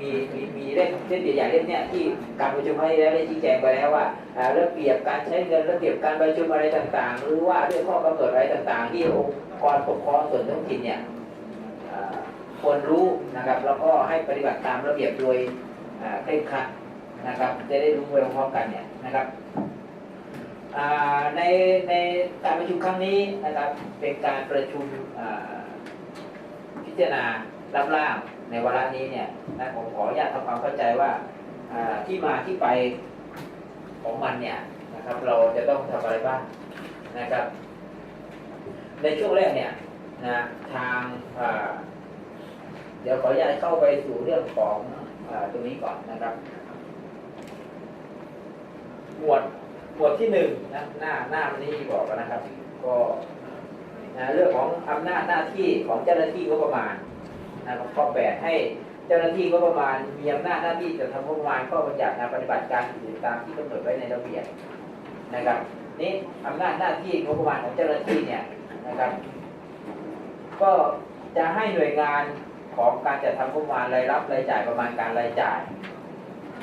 มีมีมีเล่มเล่มใหญ่ๆเล่มเนี้ยที่การประชุมครั้งที่แล้วได้ชี้แจงไปแล้วว่าอ่าระเบียบการใช้เงินระเบียบการประชุมอะไรต่างๆ หรือว่าเรื่องข้อกำหนดอะไรต่างๆ ที่องค์กรปกครองส่วนท้องถิ่นเนี่ยควรรู้นะครับแล้วก็ให้ปฏิบัติตามระเบียบโดยเคร่งครัดนะครับ จะได้รู้ไปพร้อมๆกันเนี่ยนะครับในในการประชุมครั้งนี้นะครับเป็นการประชุมพิจารณา รับร่างในวาระนี้เนี่ยนะผมขออนุญาตทำความเข้าใจว่าที่มาที่ไปของมันเนี่ยนะครับ เราจะต้องทำอะไรบ้างนะครับ ในช่วงแรกเนี่ยนะทางาเดี๋ยวขออนุญาตเข้าไปสู่เรื่องของอตรงนี้ก่อนนะครับหมวดหมวดที่หนึ่งนะหน้าหน้ามันนี้บอกกันนะครับ ก็นะเรื่องของอำนาจหน้าที่ของเจ้าหน้าที่งบประมาณ นะครับข้อแปดให้เจ้าหน้าที่งบประมาณมีอำนาจหน้าที่จะทำงบประมาณข้อบัญญัตินะปฏิบัติการอื่นตามที่กำหนดไว้ในระเบียบนะครับนี่อำนาจหน้าที่งบประมาณของเจ้าหน้าที่เนี่ยนะครับ ก็จะให้หน่วยงานของการจัดทำงบประมาณรายรับรายจ่ายประมาณการรายจ่าย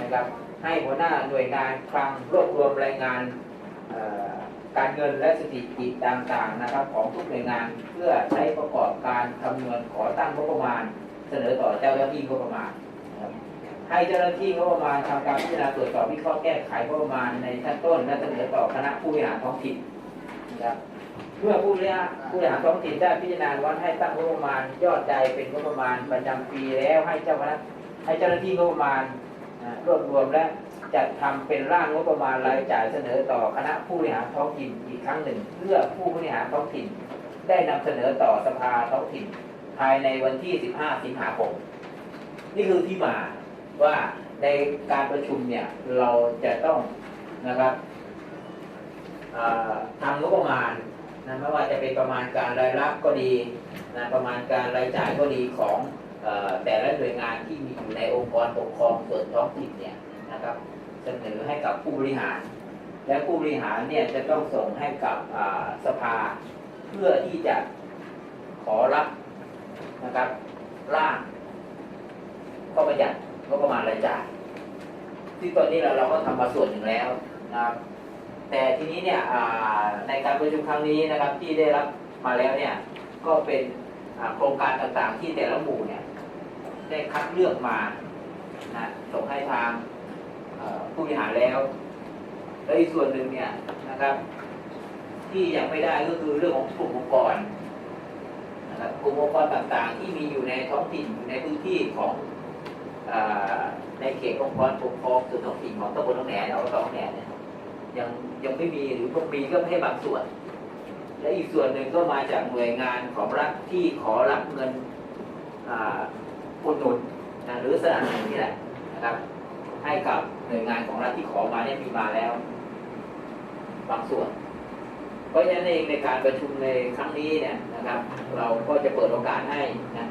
นะครับ ให้หัวหน้าหน่วยงานคลังรวบรวมรายงานเอ่อ การเงินและสถิติต่างๆนะครับของทุกหน่วยงานเพื่อใช้ประกอบการคำนวณขอตั้งงบประมาณ เสนอต่อเจ้าหน้าที่งบประมาณครับให้เจ้าหน้าที่งบประมาณทำการพิจารณาตรวจสอบวิเคราะห์แก้ไขงบประมาณในชั้นต้นและเสนอต่อคณะผู้บริหารท้องถิ่นนะครับเมื่อผู้บริหารผู้บริหารท้องถิ่นได้พิจารณาว่าให้ตั้งงบประมาณยอดใดเป็นงบประมาณประจำปีแล้วให้เจ้าคณะให้เจ้าหน้าที่งบประมาณรวบรวมและ จัดทำเป็นร่างงบประมาณรายจ่ายเสนอต่อคณะผู้บริหารท้องถิ่นอีกครั้งหนึ่ง เพื่อผู้บริหารท้องถิ่น ได้นำเสนอต่อสภาท้องถิ่น ภายในวันที่ 15 สิงหาคม นี่คือที่มาว่าในการประชุมเนี่ยเราจะต้องนะครับทำงบประมาณนะไม่ว่าจะเป็นประมาณการรายรับก็ดีนะประมาณการรายจ่ายก็ดีของอแต่ละหน่วยงานที่มีอยู่ในองค์กรปกครองส่วนท้องถิ่นเนี่ยนะครับ เสนอให้กับผู้บริหาร และผู้บริหารเนี่ยจะต้องส่งให้กับสภาเพื่อที่จะขอรับนะครับร่างข้อบัญญัติก็ประมาณรายจ่ายที่ตอนนี้เราเราก็ทำมาส่วนหนึ่งแล้วนะครับแต่ทีนี้เนี่ยในการประชุมครั้งนี้นะครับที่ได้รับมาแล้วเนี่ยก็เป็นโครงการต่างๆที่แต่ละหมู่เนี่ยได้คัดเลือกมานะส่งให้ทาง ผู้บริหารแล้ว แล้วอีกส่วนหนึ่งเนี่ยนะครับ ที่ยังไม่ได้ก็คือเรื่องของกลุ่มองค์กรนะครับกลุ่มองค์กรต่างๆ ที่มีอยู่ในท้องถิ่นในพื้นที่ของอในเขตองค์กรปกครองส่วนท้องถิ่นของตำบลหนองแหนเอาตองแหนเนี่ยยังยังไม่มีหรือพวกมีก็ให้บางส่วน และอีกส่วนหนึ่งก็มาจากหน่วยงานของรัฐที่ขอรับเงินอุดหนุนนะหรือสนับสนุนนี่แหละนะครับให้กับ หน่วยงานของรัฐที่ขอมาเนี่ยมีมาแล้ว บางส่วน เพราะฉะนั้นเองในการประชุมในครั้งนี้เนี่ยนะครับ เราก็จะเปิดโอกาสให้นะ